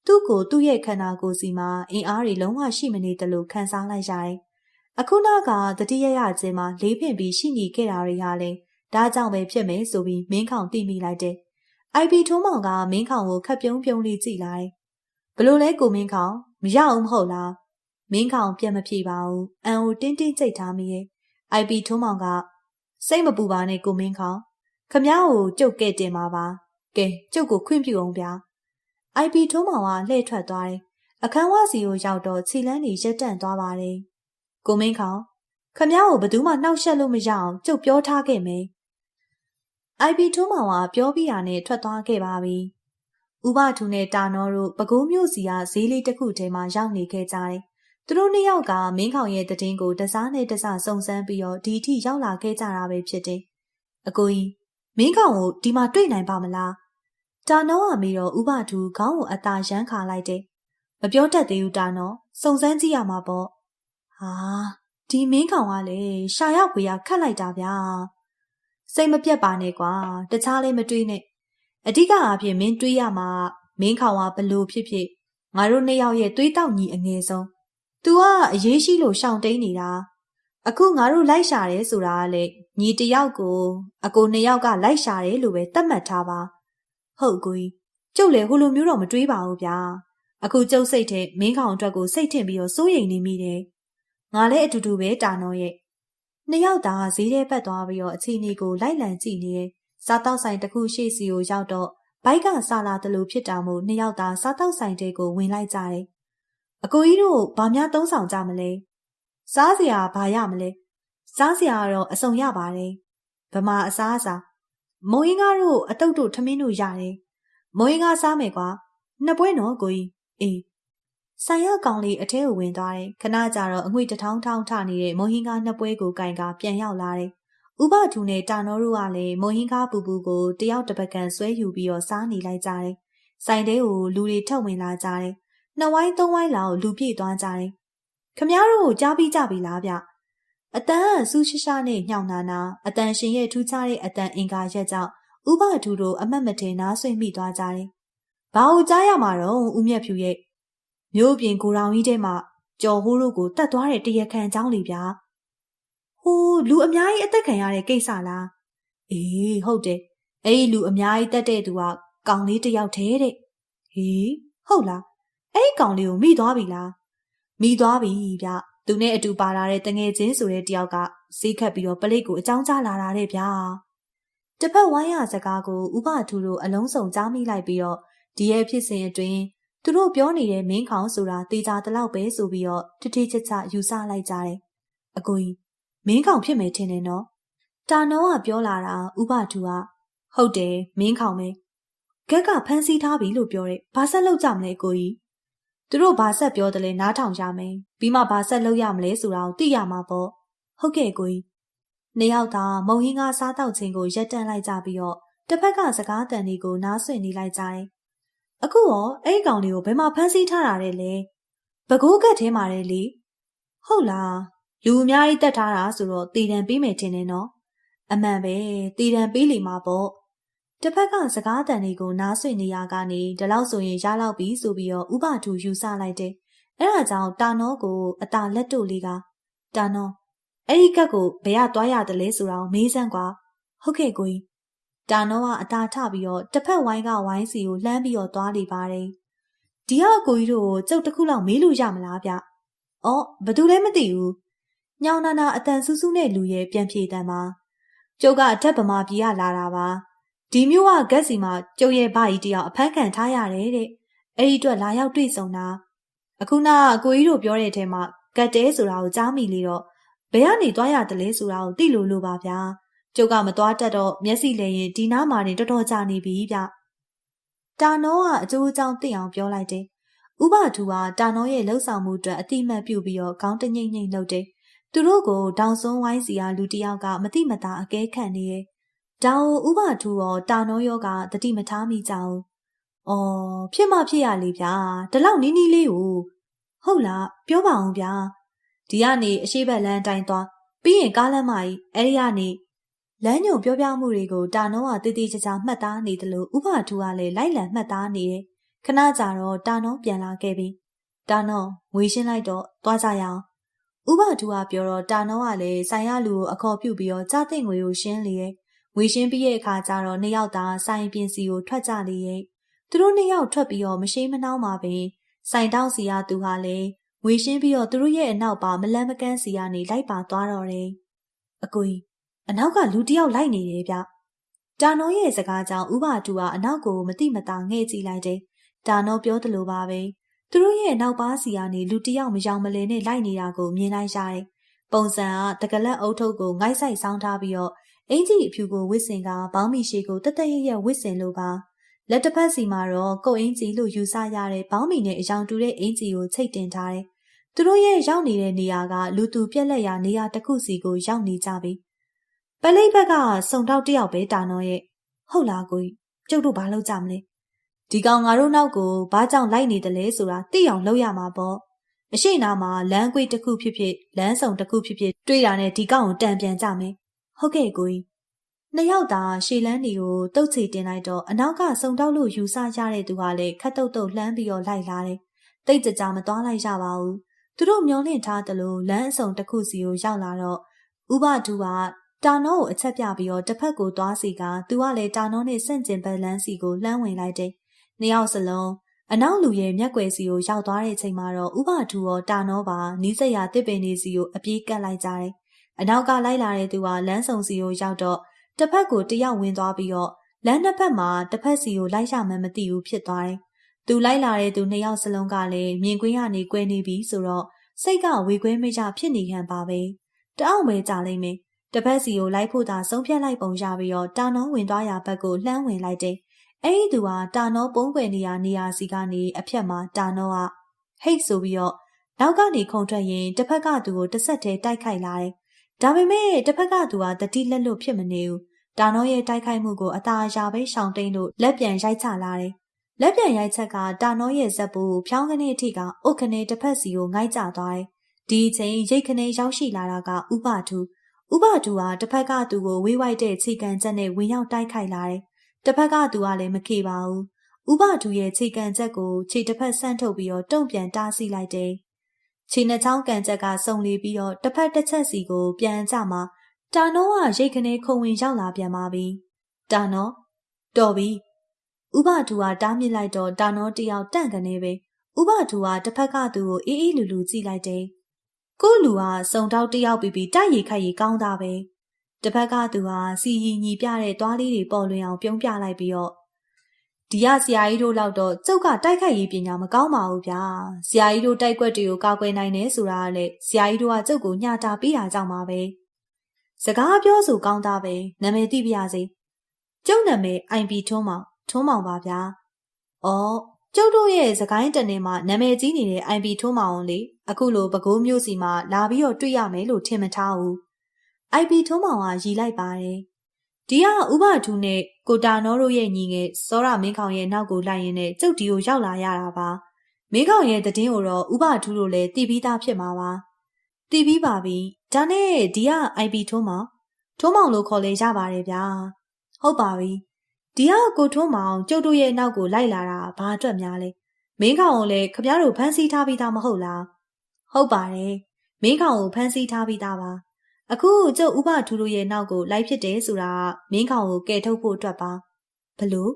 သူ့ကိုသူ့ရဲ့ခန္ဓာကိုယ်စီမှာအင်အားတွေလုံးဝရှိမနေတယ်လို့ခံစားလိုက်ရတယ်။ အခုနောက်ကတတိယရချင်းမှာလေးပင်ပြီးရှိနေခဲ့တာတွေဟာလည်းဒါကြောင့်ပဲဖြစ်မယ်ဆိုပြီးမင်းခေါင်တိမိလိုက်တယ်။ IB ထုံးမောင်ကမင်းခေါင်ကိုခက်ပြုံးပြုံးလေးကြည့်လိုက်။ဘလို့လဲကိုမင်းခေါင်မရအောင်မဟုတ်လား။မင်းခေါင်ပြန်မဖြေပါဘူး။အန်ကိုတင်းတင်းကြိတ်ထားမိရဲ့။ IB ထုံးမောင်ကစိတ်မပူပါနဲ့ကိုမင်းခေါင်ခမ ्या ကိုကြုတ်ကဲ့တင်ပါပါ။ကဲကျုပ်ကိုခွင့်ပြုအောင်ဗျာ။ IP ထုံးမောင်ကလှည့်ထွက်သွားတယ်။အခန်းဝစီကိုရောက်တော့ခြေလန်းတွေရက်တန့်သွားပါတယ်။ ကိုမင်းခေါင်ခမ ्या ကိုဘသူမှနှောက်ယှက်လို့မရအောင်ကျုပ်ပြောထားခဲ့မယ်။ IP ထုံးမောင်ကပြောပြီးတာနဲ့ထွက်သွားခဲ့ပါပြီ။ဥပထူနဲ့တာနောတို့ပဲခူးမြို့စီကဈေးလေးတစ်ခုထဲမှာရောက်နေခဲ့ကြတယ်။သူတို့နှစ်ယောက်ကမင်းခေါင်ရဲ့တည်င်းကိုတစားနဲ့တစားစုံစမ်းပြီးတော့ဒီထိရောက်လာခဲ့ကြတာပဲဖြစ်တယ်။အကိုကြီးမင်းခေါင်ကိုဒီမှာတွေ့နိုင်ပါမလားတာနောကမေတော့ဥပထူခေါင်းကိုအသာရမ်းခါလိုက်တယ်။မပြောတတ်သေးဘူးတာနောစုံစမ်းကြည့်ရမှာပေါ့။ ဟာဒီမင်းကောင်ကလည်းရှာရောက်ဝေရခတ်လိုက်တာဗျာ။စိတ်မပြတ်ပါနဲ့ကွာတခြားလည်းမတွေးနဲ့။အဓိကအားဖြင့်မင်းတွေးရမှာမင်းကောင်ကဘလို့ဖြစ်ဖြစ်ငါတို့နှစ်ယောက်ရဲ့တွေးတောက်ညီအငယ်ဆုံး။ तू ကအရေးရှိလို့ရှောင်တိန်နေတာ။အခုငါတို့လိုက်ရှာတယ်ဆိုတာကလေညီတယောက်ကိုအကိုနှစ်ယောက်ကလိုက်ရှာတယ်လို့ပဲသတ်မှတ်ထားပါ။ဟုတ်ကိုကြီးကျုပ်လည်းဟိုလိုမျိုးတော့မတွေးပါဘူးဗျာအခုကျုပ်စိတ်ထဲမင်းခေါင်အတွက်ကိုစိတ်ထင်ပြီးတော့စိုးရိမ်နေမိတယ် ငါလည်းအတူတူပဲတာနော်ရဲ့နှစ်ယောက်သာဈေးထဲပတ်သွားပြီးတော့အခြေအနေကိုလိုက်လံကြည့်နေရဲ့စားတောက်ဆိုင်တစ်ခုရှေ့စီကိုရောက်တော့ဘိုက်ကဆလာတယ်လို့ဖြစ်တာမို့နှစ်ယောက်သာစားတောက်ဆိုင်တဲကိုဝင်လိုက်ကြတယ်အကိုကြီးတို့ဘာများသုံးဆောင်ကြမလဲစားစရာဘာရမလဲစားစရာကတော့အစုံရပါတယ်ဗမာအစားအစာမုံရင်းကားတို့အတုတ်တို့ထမင်းတို့ရတယ်။မုံရင်းကားစားမယ်ကွာ။နှစ်ပွဲနော်ကိုကြီး။အေး ဆိုင်ရကောင်လေးအထဲကိုဝင်သွားတယ်။ခဏကြာတော့အငွေတထောင်းထောင်းထနေတဲ့မုံဟင်းကားနှစ်ပွဲကိုကင်ကပြန်ရောက်လာတယ်။ဥပထူနဲ့တာနောတို့ကလည်းမုံဟင်းကားပူပူကိုတယောက်တစ်ပကံဆွဲယူပြီးတော့စားနေလိုက်ကြတယ်။ဆိုင်တဲကိုလူတွေထုတ်ဝင်လာကြတယ်။နှစ်ဝိုင်းသုံးဝိုင်းလောက်လူပြည့်သွားကြတယ်။ခမည်းတော်ကိုကြားပြီးကြပြီလားဗျ။အတန်ဆူးရှရှာနဲ့ညှောင်နာနာအတန်ရှင်ရဲ့ထူးခြားတဲ့အတန်အင်္ကာရက်ကြောင့်ဥပထူတို့အမတ်မတင်နားဆွေမိသွားကြတယ်။ဘာကိုကြားရမှာတော့ဦးမြတ်ဖြူရဲ့ မြို့ပြင်ကိုရောင်ကြီးထဲမှာကြော်ဟိုးတို့ကိုတတ်သွားတဲ့တရခန်เจ้าလေးဗျာ။ဟိုးလူအများကြီးအသက်ခံရတဲ့ကိစ္စလား။အေးဟုတ်တယ်။အဲ့ဒီလူအများကြီးတက်တဲ့သူကကောင်လေးတယောက်တည်းတဲ့။ဟေးဟုတ်လား။အဲ့ဒီကောင်လေးကိုမိသွားပြီလား။မိသွားပြီဗျ။သူနဲ့အတူပါလာတဲ့တငယ်ချင်းဆိုတဲ့တယောက်ကဈေးခတ်ပြီးတော့ပလိတ်ကိုအကြောင်းကြားလာတာတဲ့ဗျာတစ်ဖက်ဝိုင်းရစကားကိုဥပထူတို့အလုံးစုံကြားမိလိုက်ပြီးတော့ဒီရဲ့ဖြစ်စဉ်အတွင်း သူတို့ပြောနေတဲ့မင်းခေါင်ဆိုတာတေချာတလောက်ပဲဆိုပြီးတော့ထထချစ်ချယူဆလိုက်ကြတယ်အကိုကြီးမင်းခေါင်ဖြစ်မယ်ထင်တယ်နော်တာနောကပြောလာတာဥပထူကဟုတ်တယ်မင်းခေါင်ပဲဂက်ကဖမ်းဆီးထားပြီလို့ပြောတယ်ဘာဆက်လုပ်ကြမလဲကိုကြီးသူတို့ဘာဆက်ပြောတယ်လဲနားထောင်ကြမယ်ပြီးမှဘာဆက်လုပ်ရမလဲဆိုတာကိုသိရမှာပေါ့ဟုတ်ကဲ့ကိုကြီးနှစ်ယောက်သာမုံဟင်းကစားတောက်ခြင်းကိုရက်တန့်လိုက်ကြပြီးတော့တစ်ဖက်ကစကားတန်တွေကိုနားဆွင့်နေလိုက်ကြတယ် အခုရောအဲ့ဒီကောင်လေးကိုဘယ်မှာဖမ်းဆီးထားတာလဲလဲဘကိုးကတ်ထဲမှာလေလေဟုတ်လားလူအများကြီးတက်ထားတာဆိုတော့တည်တံပေးမယ်ထင်တယ်နော်အမှန်ပဲတည်တံပေးလိမ့်မှာပေါ့တစ်ဖက်ကစကားတန်တွေကိုနားဆွင့်နေရကနေဒီလောက်ဆိုရင်ရလောက်ပြီဆိုပြီးတော့ဥပထူယူဆလိုက်တယ်။အဲဒါကြောင့်တာနောကိုအတာလက်တို့လေးကတာနောအဲ့ဒီကက်ကိုဘယ်ကသွားရတယ်လဲဆိုတာကိုမေးစမ်းကွာ။ဟုတ်ကဲ့ကိုကြီး။ တာနောကအတာထပြီးတော့တစ်ဖက်ဝိုင်းကဝိုင်းစီကိုလှမ်းပြီးတော့သွားနေပါတယ်။ဒီဟာကိုကြီးတို့ကိုကျုပ်တစ်ခုလောက်မေးလို့ရမလားဗျ။အော်ဘသူလဲမသိဘူး။ညောင်နာနာအတန်ဆူးဆူးနဲ့လူရဲ့ပြန်ပြေတန်ပါ။ကျကျုပ်ကအထက်ဗမာပြည်ကလာတာပါဒီမျိုးကဂက်စီမှာကျုပ်ရဲ့ဘာကြီးတယောက်အဖမ်းခံထားရတယ်တဲ့အဲ့ဒီအတွက်လာရောက်တွေ့ဆုံတာအခုနအကိုကြီးတို့ပြောတဲ့အထက်မှာဂတ်တဲဆိုတာကိုကြားမိလေတော့ဘယ်ကနေသွားရတယ်လဲဆိုတာကိုသိလို့လို့ပါဗျာ ကျုပ်ကမသွားတတ်တော့မျက်စိလဲရင်ဒီနားမှာနေတော်တော်ကြာနေပြီဗျတာနောကအကျိုးအကြောင်းသိအောင်ပြောလိုက်တယ်ဥပထူကတာနောရဲ့လှုပ်ဆောင်မှုအတွက်အတိမတ်ပြုပြီးတော့ခေါင်းတငိမ့်ငိမ့်လှုပ်တယ်သူတို့ကိုတောင်စွန်းဝိုင်းစီကလူတယောက်ကမတိမတာအကဲခတ်နေရဲ့ဒါကိုဥပထူရောတာနောရောကတတိမထားမိကြဘူး။အော်ဖြစ်မှဖြစ်ရလေဗျာဒီလောက်နီးနီးလေးကိုဟုတ်လားပြောပါအောင်ဗျာဒီကနေအရှိဘက်လမ်းတိုင်းသွားပြီးရင်ကားလမ်းမကြီးအဲ့ဒီကနေ လမ်းညုံပြောပြမှုတွေကိုတာနောကတည်တည်ချာချာမှတ်သားနေတယ်လို့ဥပထူကလည်းလိုက်လံမှတ်သားနေတယ်ခဏကြာတော့တာနောပြန်လာခဲ့ပြီတာနောငွေရှင်းလိုက်တော့သွားကြရအောင်ဥပထူကပြောတော့တာနောကလည်းဆိုင်ရလူကိုအခေါ်ပြုပြီးတော့ကြားသိငွေကိုရှင်းလေရဲ့ငွေရှင်းပြီးရဲ့အခါကျတော့နှစ်ယောက်သားဆိုင်ပြင်စီကိုထွက်ကြလေရဲ့သူတို့နှစ်ယောက်ထွက်ပြီးတော့မရှိမနှောင်းပါပဲဆိုင်တောက်စီကသူဟာလည်းငွေရှင်းပြီးတော့သူတို့ရဲ့အနောက်ပါမလန်းမကန်းစီကနေလိုက်ပါသွားတော့တယ်အကိုကြီး အနောက်ကလူတယောက်လိုက်နေတယ်ဗျတာနောရဲ့စကားကြောင့်ဥပါတူကအနောက်ကိုမတိမတာငှဲ့ကြည့်လိုက်တယ်တာနောပြောသလိုပါပဲသူတို့ရဲ့နောက်ပါစီကနေလူတယောက်မယောင်မလဲနဲ့လိုက်နေတာကိုမြင်လိုက်ရတယ်ပုံစံကတကလက်အုပ်ထုပ်ကိုငိုက်ဆိုင်ဆောင်းထားပြီးတော့အင်ကြီးအဖြူကိုဝစ်စင်ကဘောင်းမီရှိကိုတတရရဝစ်စင်လို့ပါလက်တစ်ဖက်စီမှာတော့ကုတ်အင်ကြီးလို့ယူဆရတဲ့ဘောင်းမီနဲ့အယောင်တူတဲ့အင်ကြီးကိုချိတ်တင်ထားတယ်သူတို့ရဲ့ရောက်နေတဲ့နေရာကလူသူပြက်လက်ရာနေရာတစ်ခုစီကိုရောက်နေကြပြီ ပလိတ်ဘက်ကစုံတောက်တယောက်ပဲတာနော်ရဲ့ဟုတ်လားကိုကြီးကျုပ်တို့ဘာလုပ်ကြမလဲဒီကောင်ငါတို့နောက်ကိုဘာကြောင့်လိုက်နေတယ်လဲဆိုတာသိအောင်လုပ်ရမှာပေါ့အရှိနာမှာလမ်းကွေးတစ်ခုဖြစ်ဖြစ်လမ်းဆောင်တစ်ခုဖြစ်ဖြစ်တွေ့တာနဲ့ဒီကောင်ကိုတံပြန်ကြမယ်ဟုတ်ကဲ့ကိုကြီးနှစ်ယောက်သာရှေလန်းဒီကိုတုတ်ချေတင်လိုက်တော့အနောက်ကစုံတောက်လို့ယူဆရတဲ့သူကလည်းခတ်တုတ်တုတ်လှမ်းပြီးတော့လိုက်လာတယ်တိတ်ကြကြမသွားလိုက်ရပါဘူးသူတို့မျောလင့်ထားသလိုလမ်းအစုံတစ်ခုစီကိုရောက်လာတော့ဥပဒူက တာနောကိုအချက်ပြပြီးတော့တစ်ဖက်ကိုသွားစီကသူကလည်းတာနောနဲ့ဆန့်ကျင်ဘက်လမ်းစီကိုလှမ်းဝင်လိုက်တယ်။နှစ်ယောက်စလုံးအနောက်လူရဲ့မျက်ွယ်စီကိုရောက်သွားတဲ့ချိန်မှာတော့ဥပဒူရောတာနောပါနီးစက်ရတစ်ပင်လေးစီကိုအပြေးကတ်လိုက်ကြတယ်။အနောက်ကလိုက်လာတဲ့သူကလမ်းဆောင်စီကိုရောက်တော့တစ်ဖက်ကိုတယောက်ဝင်သွားပြီးတော့လမ်းတစ်ဖက်မှာတစ်ဖက်စီကိုလိုက်ရမှမသိဘူးဖြစ်သွားတယ်။သူလိုက်လာတဲ့သူနှစ်ယောက်စလုံးကလည်းမြင်ကွင်းကနေကွဲနေပြီဆိုတော့စိတ်ကဝေခွဲမကြဖြစ်နေခံပါပဲ။တအောင်ပဲကြာလိမ့်မယ်။ တစ်ဖက်စီကိုလိုက်ဖို့သာဆုံးဖြတ်လိုက်ပုံရပြီးတော့တာနောဝင်သွားရာဘက်ကိုလှမ်းဝင်လိုက်တယ်။အဲ့ဒီသူဟာတာနောပုံးွယ်နေရနေရာစီကနေအဖြက်မှာတာနောကဟိတ်ဆိုပြီးတော့နောက်ကနေခုန်ထွက်ရင်တစ်ဖက်ကသူကိုတစ်ဆက်တည်းတိုက်ခိုက်လာတယ်။ဒါပေမဲ့တစ်ဖက်ကသူကတတိလက်လွတ်ဖြစ်မနေဘူး။တာနောရဲ့တိုက်ခိုက်မှုကိုအသာအရာပဲရှောင်တိန်လို့လက်ပြန်ရိုက်ချလာတယ်။လက်ပြန်ရိုက်ချက်ကတာနောရဲ့ဇက်ပူဖြောင်းကနေအထိကအုတ်ခနေတစ်ဖက်စီကိုငိုက်ကြသွားတယ်။ဒီအချိန်ရိတ်ခနေရောက်ရှိလာတာကဥပထု ဥပထုဟာတစ်ဖက်ကသူကိုဝေးဝိုက်တဲ့ခြေကန်ချက်နဲ့ဝင်ရောက်တိုက်ခိုက်လာတယ်။တစ်ဖက်ကသူကလည်းမခေပါဘူး။ဥပထုရဲ့ခြေကန်ချက်ကိုခြေတစ်ဖက်ဆန့်ထုတ်ပြီးတော့တုံ့ပြန်တားဆီးလိုက်တယ်။ခြေနှချောင်းကန်ချက်ကစုံလီပြီးတော့တစ်ဖက်တစ်ချက်စီကိုပြန်ကြမှာတာနောကရိတ်ခနေခုံဝင်ရောက်လာပြန်ပါပြီ။တာနောတော်ပြီ။ဥပထုဟာတားမြစ်လိုက်တော့တာနောတယောက်တန့်ကနေပဲ။ဥပထုဟာတစ်ဖက်ကသူကိုအေးအေးလူလူကြည့်လိုက်တယ်။ ကို့လူဟာစုံတောက်တယောက်ပြီးပြီးတိုက်ရီခိုက်ရီကောင်းတာပဲ။တစ်ဖက်ကသူဟာစီရီညီပြတဲ့သွားလေးတွေပေါ်လွင်အောင်ပြုံးပြလိုက်ပြီးတော့ဒီရဆရာကြီးတို့လောက်တော့ကျုပ်ကတိုက်ခိုက်ရေးပညာမကောင်းပါဘူးဗျာဆရာကြီးတို့တိုက်ကွက်တွေကိုကာကွယ်နိုင်တယ်ဆိုတာကလည်းဆရာကြီးတို့ကကျုပ်ကိုညှတာပေးတာကြောင့်ပါပဲစကားပြောဆိုကောင်းတာပဲနာမည်သိပါရစေကျုပ်နာမည် IP ထွန်းမောင်ထွန်းမောင်ပါဗျာဩကျုပ်တို့ရဲ့စကိုင်းတနေမှာနာမည်ကြီးနေတဲ့ IP ထွန်းမောင်လေ အခုလိုပကိုးမျိုးစီမှာလာပြီးတော့တွေ့ရမယ်လို့ထင်မထားဘူး IP ထွန်းမောင်ကရီလိုက်ပါတယ်ဒီကဥပထူနဲ့ကိုတာနောတို့ရဲ့ညီငယ်စောရမင်းခေါင်ရဲ့နောက်ကိုလိုက်ရင်းနဲ့ကျုပ်ဒီကိုရောက်လာရတာပါမင်းခေါင်ရဲ့တည်င်းကိုတော့ဥပထူတို့လည်းတည်ပြီးသားဖြစ်မှာပါတည်ပြီးပါပြီဒါနဲ့ဒီက IP ထုံးမောင်ထုံးမောင်လို့ခေါ်လေရပါတယ်ဗျာဟုတ်ပါပြီဒီကကိုထုံးမောင်ကျုပ်တို့ရဲ့နောက်ကိုလိုက်လာတာဘာအတွက်များလဲမင်းခေါင်ကိုလည်းခမရတို့ဖမ်းဆီးထားပြီးသားမဟုတ်လား ဟုတ်ပါတယ်မင်းခေါင်ကိုဖမ်းဆီးထားပြီးသားပါအခုကျုပ်ဥပထူတို့ရဲ့နောက်ကိုလိုက်ဖြစ်တယ်ဆိုတာမင်းခေါင်ကိုကယ်ထုတ်ဖို့အတွက်ပါဘလို့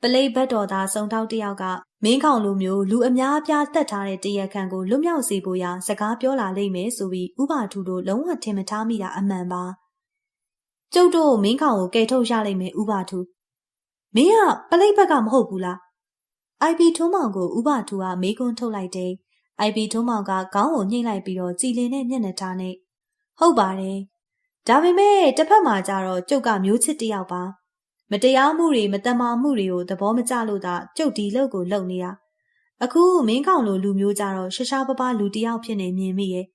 ပလိတ်ဘတ်တော်သားစုံထောက်တယောက်ကမင်းခေါင်လိုမျိုးလူအများအပြားတက်ထားတဲ့တရက်ခန့်ကိုလွတ်မြောက်စေဖို့ရာစကားပြောလာလိမ့်မယ်ဆိုပြီးဥပထူတို့လုံးဝထင်မထားမိတာအမှန်ပါကျုပ်တို့မင်းခေါင်ကိုကယ်ထုတ်ရလိမ့်မယ်ဥပထူမင်းကပလိတ်ဘက်ကမဟုတ်ဘူးလားအိုင်ပီထုံးမောင်ကိုဥပထူကမေးခွန်းထုတ်လိုက်တယ် အိုင်ပီထုံးမောင်ကခေါင်းကိုညှိလိုက်ပြီးတော့ကြည်လင်တဲ့မျက်နှာထားနဲ့ဟုတ်ပါတယ်ဒါပေမဲ့တစ်ဖက်မှာကျတော့ကျုပ်ကမျိုးချစ်တယောက်ပါမတရားမှုတွေမတမာမှုတွေကိုသဘောမကျလို့သာကျုပ်ဒီလုပ်ကိုလုပ်နေတာအခုမင်းကောင်လိုလူမျိုးကြတော့ရှရှားပပလူတယောက်ဖြစ်နေမြင်မိရဲ့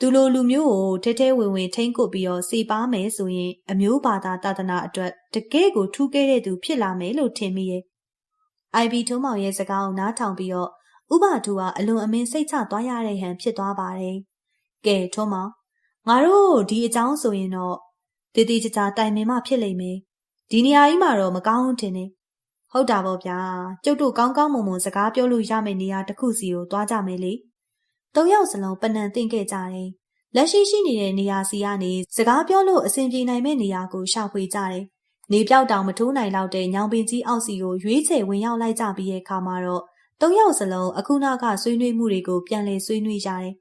သူလိုလူမျိုးကိုထဲထဲဝင်ဝင်ထိမ့်ကုတ်ပြီးတော့စေပါမယ်ဆိုရင် အမျိုးဘာသာတာသနာအတွက်တကယ့်ကိုထူးကဲတဲ့သူဖြစ်လာမယ်လို့ထင်မိရဲ့။ IB ထုံးမောင်ရဲ့စကားကိုနားထောင်ပြီးတော့ ဥပထူကအလွန်အမင်းစိတ်ချသွားရတဲ့ဟန်ဖြစ်သွားပါတယ်။ကဲထုံးမောင်ငါတို့ဒီအကြောင်းဆိုရင်တော့တည်တည်ကြကြတိုင်ပင်မှဖြစ်လိမ့်မယ်။ဒီနေရာကြီးမှာတော့မကောင်းထင်နေ။ဟုတ်တာပေါ့ဗျာ။ကျုပ်တို့ကောင်းကောင်းမွန်မွန်စကားပြောလို့ရမယ့်နေရာတစ်ခုစီကိုသွားကြမယ်လေ။သုံးယောက်စလုံးပနံသင့်ခဲ့ကြတယ်။လက်ရှိရှိနေတဲ့နေရာစီကနေစကားပြောလို့အဆင်ပြေနိုင်မယ့်နေရာကိုရှာဖွေကြတယ်။နေပြောက်တောင်မထိုးနိုင်လောက်တဲ့ညောင်ပင်ကြီးအောက်စီကိုရွေးချယ်ဝင်ရောက်လိုက်ကြပြီးတဲ့အခါမှာတော့ သုံးယောက်စလုံးအခုနောက်ကဆွေးနွေးမှုတွေကိုပြန်လည်ဆွေးနွေးကြတယ်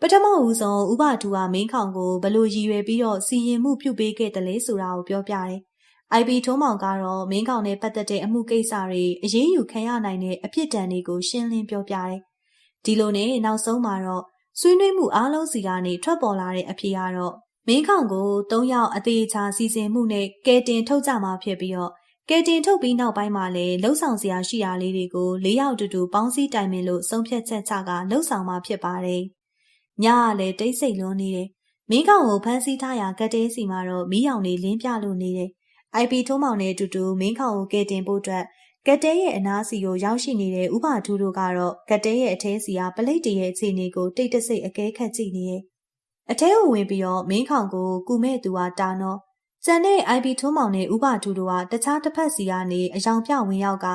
ပထမဦးဆုံးဥပထူကမင်းခေါင်ကိုဘလို့ရည်ရွယ်ပြီးတော့စီရင်မှုပြုပေးခဲ့တယ်လဲဆိုတာကိုပြောပြတယ်။ IB ထုံးမောင်ကတော့မင်းခေါင်နဲ့ပတ်သက်တဲ့အမှုကိစ္စတွေအရေးယူခံရနိုင်တဲ့အဖြစ်တန်တွေကိုရှင်းလင်းပြောပြတယ်။ဒီလိုနဲ့နောက်ဆုံးမှာတော့ဆွေးနွေးမှုအားလုံးစီကနေထွက်ပေါ်လာတဲ့အဖြစ်ကတော့မင်းခေါင်ကို၃ယောက်အသေးချာစီစဉ်မှုနဲ့ကဲတင်ထုတ်ကြမှာဖြစ်ပြီးတော့ ကဲတင်ထုတ်ပြီးနောက်ပိုင်းမှာလည်းလှုပ်ဆောင်စရာရှိတာလေးတွေကို၄ယောက်တူတူပေါင်းစည်းတိုင်ပင်လို့ဆုံးဖြတ်ချက်ချကလှုပ်ဆောင်မှာဖြစ်ပါတယ်။ညကလည်းတိတ်ဆိတ်လွန်းနေတယ်။မင်းကောင်ကိုဖမ်းဆီးထားရာကတဲစီမှာတော့မီးရောင်နေလင်းပြလို့နေတယ်။ IP ထုံးမောင်နဲ့အတူတူမင်းကောင်ကိုကဲတင်ဖို့အတွက်ကတဲရဲ့အနားစီကိုရောက်ရှိနေတဲ့ဥပထူးတို့ကတော့ကတဲရဲ့အထဲစီကပလိတ်တရဲ့အခြေအနေကိုတိတ်တဆိတ်အကဲခတ်ကြည့်နေရဲ့။အထဲကိုဝင်ပြီးတော့မင်းခေါင်ကိုကူမဲ့သူကတာနော်။ ကျန်တဲ့ IP ထုံးမောင်နဲ့ဥပထူးတို့ကတခြားတစ်ဖက်စီကနေအယောင်ပြဝင်ရောက်က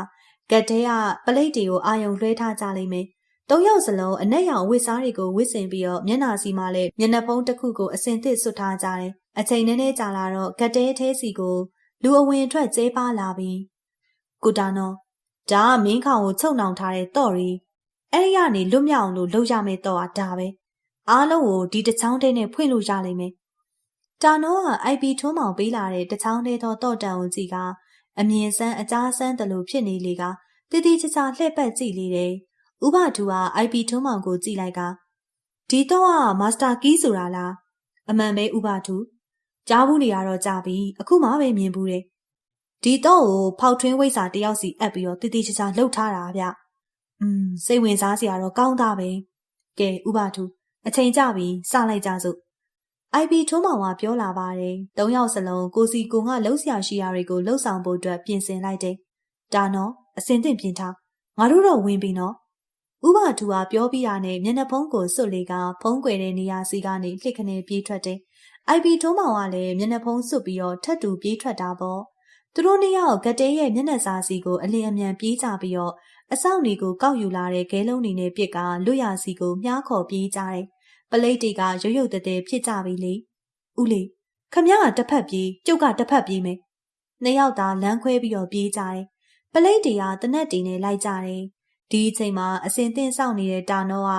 ကတဲကပလိတ်တွေကိုအာယုံလွှဲထားကြလိမ့်မယ်သုံးယောက်စလုံးအနက်ရောင်ဝစ်စားတွေကိုဝစ်စင်ပြီးတော့မျက်နှာစီမှာလည်းမျက်နှာဖုံးတစ်ခုကိုအစင်သစ်ဆွတ်ထားကြတယ်။အချိန်နည်းနည်းကြာလာတော့ကတဲထဲစီကိုလူအဝင်ထွက်ကျဲပါလာပြီးကုတာနော်ဒါကမင်းခေါင်ကိုချုပ်နှောင်ထားတဲ့တော့ရီအဲ့ဒီကနေလွတ်မြောက်အောင်လို့လုပ်ရမယ့်တော့อ่ะဒါပဲအားလုံးကိုဒီတချောင်းတဲနဲ့ဖွင့်လို့ရလိမ့်မယ် တာနောက IP ထွန်းမောင်ပေးလာတဲ့တချောင်းတဲသောတော့တန်ကိုကြည့်ကအမြင်ဆန်းအကြားဆန်းတလို့ဖြစ်နေလေကတည်တည်ချာချာလှည့်ပတ်ကြည့်လေတယ်ဥပထူက IP ထုံးမောင်ကိုကြည့်လိုက်ကဒီတော့ကမာစတာကီးဆိုတာလားအမှန်ပဲဥပထူကြားဘူးနေရတော့ကြပြီအခုမှပဲမြင်ဘူးတယ်ဒီတော့ကိုဖောက်ထွင်းဝိစာတယောက်စီအပ်ပြီးတော့တည်တည်ချာချာလှုပ်ထားတာဗျอืมစိတ်ဝင်စားစရာတော့ကောင်းတာပဲကဲဥပထူအချိန်ကြပြီစလိုက်ကြစို့ IP ထုံးမောင်ကပြောလာပါတယ်။သုံးယောက်စလုံးကိုစီကိုကလှုပ်ရှားရှိရာတွေကိုလှုပ်ဆောင်ဖို့အတွက်ပြင်ဆင်လိုက်တယ်။ဒါနော်အစင်သင့်ပြင်ထားငါတို့တော့ဝင်ပြီနော်ဥပထူဟာပြောပြီးတာနဲ့မျက်နှာဖုံးကိုစွတ်လေကဖုံးကွယ်တဲ့နေရာစီကနေလှစ်ခနဲပြေးထွက်တယ်။ IB ထုံးမောင်ကလည်းမျက်နှာဖုံးစွတ်ပြီးတော့ထပ်တူပြေးထွက်တာပေါ့။သူတို့နှစ်ယောက်ကတဲရဲ့မျက်နှာစာစီကိုအလင်းအမြန်ပြေးကြပြီးတော့အဆောက်နေကိုကောက်ယူလာတဲ့ဂဲလုံးနေနဲ့ပြစ်ကလွတ်ရစီကိုမြားခေါ်ပြေးကြတယ်။ ပလိတ်တွေကရုပ်ရုပ်တည်းဖြစ်ကြပြီလေ။ဦးလေးခမရကတစ်ဖက်ပြေးကျုပ်ကတစ်ဖက်ပြေးမယ်။နှစ်ယောက်သာလမ်းခွဲပြီးတော့ပြေးကြတယ်။ပလိတ်တွေကတနက်တီနဲ့လိုက်ကြတယ်။ဒီအချိန်မှာအစင်သင့်ဆောင်နေတဲ့တာနောက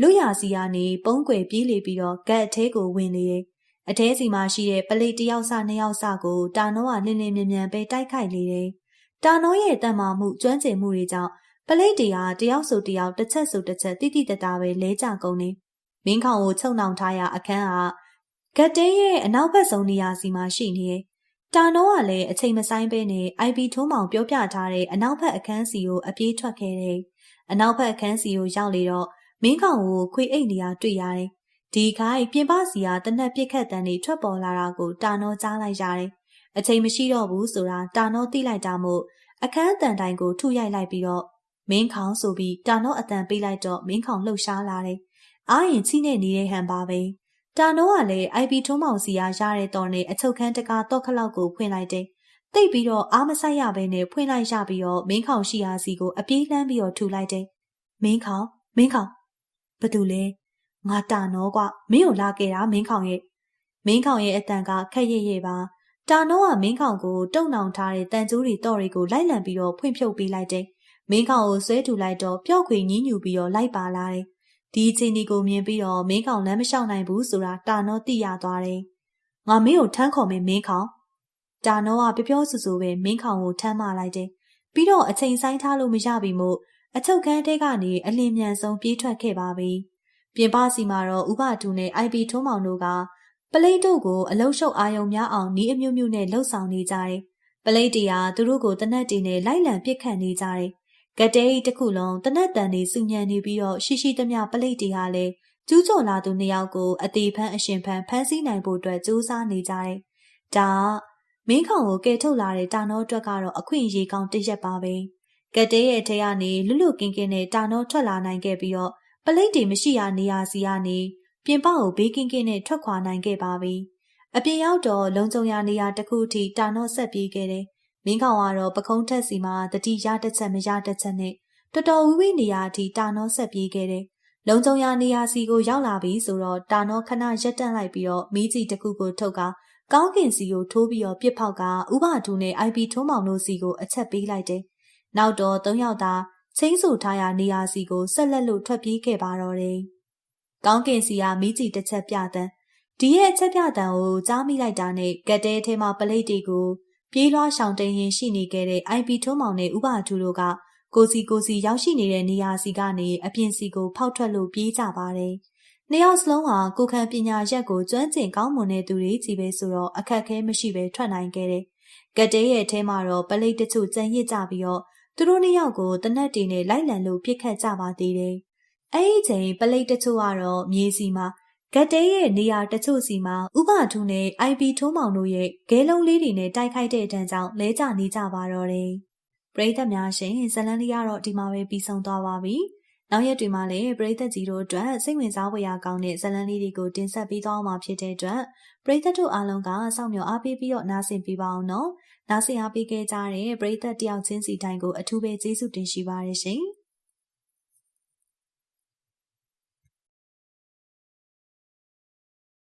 လွတ်ရစီကနေပုံးကွယ်ပြေးလေပြီးတော့ဂတ်အထဲကိုဝင်လေတယ်။အထဲစီမှာရှိတဲ့ပလိတ်တယောက်စနှစ်ယောက်စကိုတာနောကလင်းလင်းမြန်မြန်ပဲတိုက်ခိုက်လေတယ်။တာနောရဲ့တန်မာမှုကျွမ်းကျင်မှုတွေကြောင့်ပလိတ်တရားတယောက်ဆိုတယောက်တစ်ချက်ဆိုတစ်ချက်တိတိတတာပဲလဲကြကုန်နေ။ မင်းခေါင်ကိုချုပ်နှောင်ထားရအခန်းဟာဂတ်တဲရဲ့အနောက်ဘက်ဆုံးနေရာစီမှာရှိနေတယ်။တာနောကလည်းအချိန်မဆိုင်ပဲနဲ့ IB ထုံးမောင်ပြောပြထားတဲ့အနောက်ဘက်အခန်းစီကိုအပြေးထွက်ခဲ့တယ်။အနောက်ဘက်အခန်းစီကိုရောက်လေတော့မင်းကောင်ကိုခွေအိတ်နေရတွေ့ရတယ်။ဒီခိုင်ပြင်ပစီကတနက်ပြစ်ခတ်တန်းတွေထွက်ပေါ်လာတာကိုတာနောကြားလိုက်ရတယ်။အချိန်မရှိတော့ဘူးဆိုတာတာနောသိလိုက်တာမို့အခန်းအတန်တိုင်ကိုထုရိုက်လိုက်ပြီးတော့မင်းခေါင်ဆိုပြီးတာနောအတန်ပေးလိုက်တော့မင်းခေါင်လှုပ်ရှားလာတယ်။ အားရင်ချိနေနေတဲ့ဟန်ပါပဲ။တာနောကလည်း IP ထုံးမောင်စီရရတဲ့တော်နဲ့အချုပ်ခန်းတကာတော့ခလောက်ကိုဖွင့်လိုက်တယ်တိတ်ပြီးတော့အားမဆိုင်ရဘဲနဲ့ဖွင့်လိုက်ရပြီးတော့မင်းခေါင်ရှိရာစီကိုအပြေးလှမ်းပြီးတော့ထူလိုက်တယ်။မင်းခေါင်မင်းခေါင်ဘာတူလဲငါတာနောကမင်းကိုလာခဲ့တာမင်းခေါင်ရဲ့မင်းခေါင်ရဲ့အတန်ကခက်ရရဲ့ပါတာနောကမင်းခေါင်ကိုတုံနှောင်ထားတဲ့တန်ကျိုးတွေတော့တွေကိုလိုက်လံပြီးတော့ဖွင့်ဖြုတ်ပေးလိုက်တယ်။မင်းခေါင်ကိုဆွဲထူလိုက်တော့ပျော့ခွေညင်းညူပြီးတော့လိုက်ပါလာတယ်။ ဒီအချိန်ဒီကိုမြင်ပြီးတော့မင်းခေါင်လမ်းမလျှောက်နိုင်ဘူးဆိုတာတာနောသိရသွားတယ်။ငါမင်းကိုထမ်းခေါ်မယ်မင်းခေါင်တာနောကပြောပြောဆူဆူပဲမင်းခေါင်ကိုထမ်းမလိုက်တယ်။ပြီးတော့အချိန်ဆိုင်ထားလို့မရပြီမို့အချုပ်ခန်းထဲကနေအလင်းမြန်ဆုံးပြေးထွက်ခဲ့ပါပြီ။ပြင်ပစီမှာတော့ဥပတူနဲ့ IP ထုံးမောင်တို့ကပလိတ်တို့ကိုအလုရှုပ်အာယုံများအောင်နီးအမျိုးမျိုးနဲ့လှုပ်ဆောင်နေကြတယ်။ပလိတ်တီဟာသူတို့ကိုတနက်တီနဲ့လိုက်လံပစ်ခတ်နေကြတယ်။ ကတဲကြီးတစ်ခုလုံးတနက်တန်နေစုညံနေပြီးတော့ရှိရှိသမျှပလိတ်တီဟာလည်းကျူးကျော်လာသူနှစ်ယောက်ကိုအသေးဖန်းအရှင်ဖန်းဖမ်းဆီးနိုင်ဖို့အတွက်ကြိုးစားနေကြတယ်။ဒါမင်းခေါင်ကိုကယ်ထုတ်လာတဲ့တာနောအတွက်ကတော့အခွင့်အရေးကောင်းတရက်ပါပဲ။ကတဲရဲ့ထဲကနေလွတ်လွတ်ကင်းကင်းနဲ့တာနောထွက်လာနိုင်ခဲ့ပြီးတော့ပလိတ်တီမရှိရနေရစီကနေပြင်ပကိုဘေးကင်းကင်းနဲ့ထွက်ခွာနိုင်ခဲ့ပါပြီ။အပြင်ရောက်တော့လုံခြုံရာနေရာတစ်ခုထိတာနောဆက်ပြေးခဲ့တယ်။ မင်းကောင်ကတော့ပကုံးထက်စီမှာတတိရတစ်ချက်မရတစ်ချက်နဲ့တော်တော်ဝီဝီနေရာထိတာနောဆက်ပြေးခဲ့တယ်။လုံခြုံရာနေရာစီကိုရောက်လာပြီဆိုတော့တာနောခဏရက်တန့်လိုက်ပြီးတော့မီးကြီးတစ်ခုကိုထုတ်ကကောင်းကင်စီကိုထိုးပြီးတော့ပြစ်ဖောက်ကဥပဒူနဲ့ IP ထုံးမောင်တို့စီကိုအချက်ပေးလိုက်တယ်။နောက်တော့၃ယောက်သာချင်းဆူထားရနေရာစီကိုဆက်လက်လို့ထွက်ပြေးခဲ့ပါတော့တယ်။ကောင်းကင်စီကမိကြီးတစ်ချက်ပြတန်းဒီရဲ့အချက်ပြတန်းကိုကြားမိလိုက်တာနဲ့ကတဲထဲမှာပလိတ်တီကို ပြေးလွှားရှောင်တိန်ရင်ရှိနေခဲ့တဲ့ IP ထုံးမောင်နဲ့ဥပထူတို့ကကိုစီကိုစီရောက်ရှိနေတဲ့နေရာစီကနေအပြင်စီကိုဖောက်ထွက်လို့ပြေးကြပါတယ်။နှစ်ယောက်စလုံးဟာကိုခံပညာရက်ကိုကျွမ်းကျင်ကောင်းမွန်တဲ့သူတွေကြီးပဲဆိုတော့အခက်ခဲမရှိပဲထွက်နိုင်ခဲ့တယ်။ကတဲရဲ့အဲမှာတော့ပလိတ်တချို့ကြံရစ်ကြပြီးတော့သူတို့နှစ်ယောက်ကိုတနက်တီနဲ့လိုက်လံလို့ပြစ်ခတ်ကြပါသေးတယ်။အဲ့ဒီချိန်ပလိတ်တချို့ကတော့မြေစီမှာ ဂတ်တဲရဲ့နေရာတချို့စီမှာဥပထုနဲ့ IP ထိုးမောင်တို့ရဲ့ဂဲလုံးလေးတွေနဲ့တိုက်ခိုက်တဲ့တန်းကြောင့်လဲကျနေကြပါတော့တယ်။ပရိသတ်များရှင်ဇလန်လေးကတော့ဒီမှာပဲပြီးဆုံးသွားပါပြီ။နောက်ရက်တွေမှာလည်းပရိသတ်ကြီးတို့အတွက်စိတ်ဝင်စားဖွယ်ရာကောင်းတဲ့ဇလန်လေးတွေကိုတင်ဆက်ပေးသွားမှာဖြစ်တဲ့အတွက်ပရိသတ်တို့အားလုံးကစောင့်မျှော်အားပေးပြီးတော့နားဆင်ပေးပါအောင်နော်။နားဆင်အားပေးခဲ့ကြတဲ့ပရိသတ်တယောက်ချင်းစီတိုင်းကိုအထူးပဲကျေးဇူးတင်ရှိပါတယ်ရှင်။